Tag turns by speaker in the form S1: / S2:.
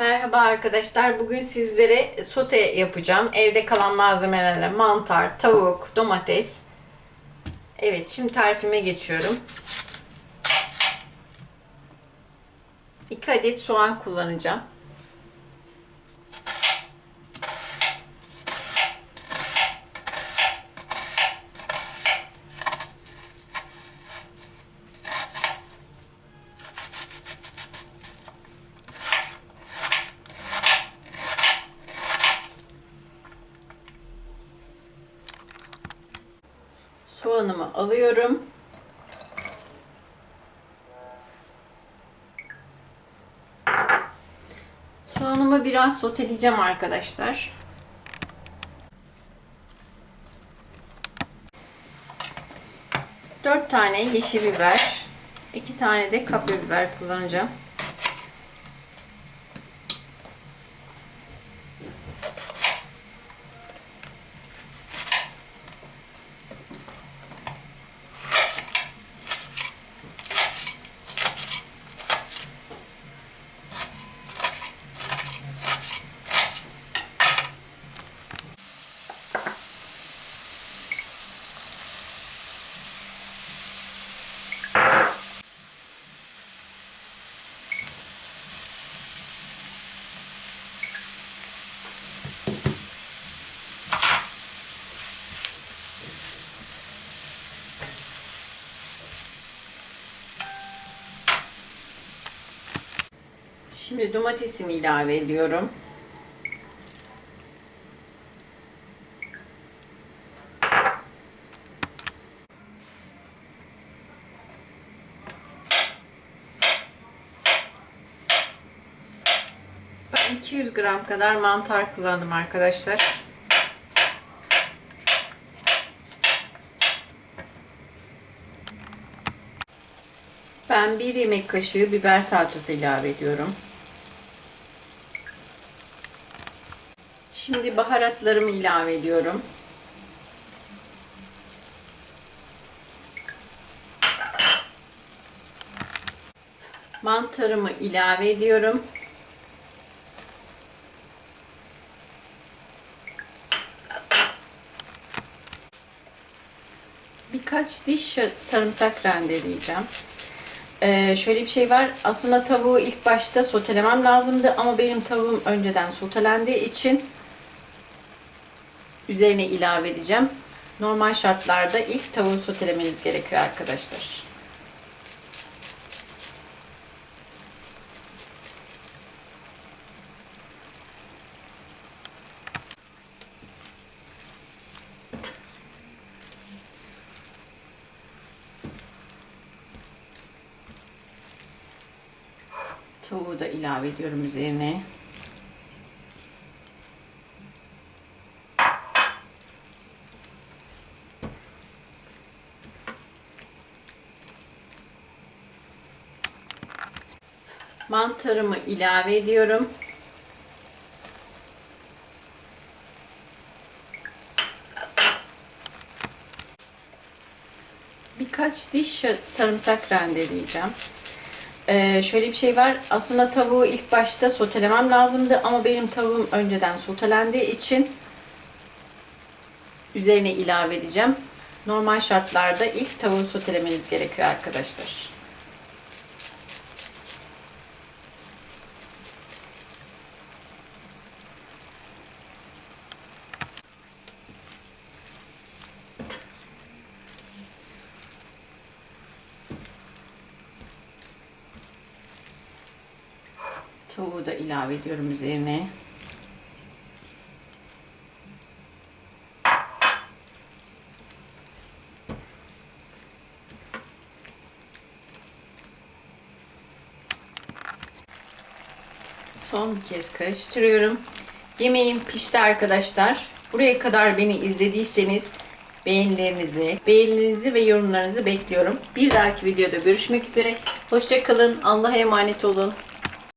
S1: Merhaba arkadaşlar. Bugün sizlere sote yapacağım. Evde kalan malzemelerle mantar, tavuk, domates. Evet, şimdi tarifime geçiyorum. 2 adet soğan kullanacağım. Soğanımı alıyorum. Soğanımı biraz soteleyeceğim arkadaşlar. Dört tane yeşil biber, iki tane de kapya biber kullanacağım. Şimdi domatesimi ilave ediyorum. Ben 200 gram kadar mantar kullandım arkadaşlar. Ben bir yemek kaşığı biber salçası ilave ediyorum. Şimdi baharatlarımı ilave ediyorum. Mantarımı ilave ediyorum. Birkaç diş sarımsak rendeleyeceğim. Ee, şöyle bir şey var. Aslında tavuğu ilk başta sotelemem lazımdı ama benim tavuğum önceden sotelendiği için üzerine ilave edeceğim. Normal şartlarda ilk tavuğu sotelemeniz gerekiyor arkadaşlar. Tavuğu da ilave ediyorum üzerine. Mantarımı ilave ediyorum. Birkaç diş sarımsak rendeleyeceğim. Ee, şöyle bir şey var. Aslında tavuğu ilk başta sotelemem lazımdı ama benim tavuğum önceden sotelendiği için üzerine ilave edeceğim. Normal şartlarda ilk tavuğu sotelemeniz gerekiyor arkadaşlar. Tavuğu da ilave ediyorum üzerine. Son bir kez karıştırıyorum. Yemeğim pişti arkadaşlar. Buraya kadar beni izlediyseniz beğenilerinizi, beğenilerinizi ve yorumlarınızı bekliyorum. Bir dahaki videoda görüşmek üzere. Hoşçakalın. Allah'a emanet olun.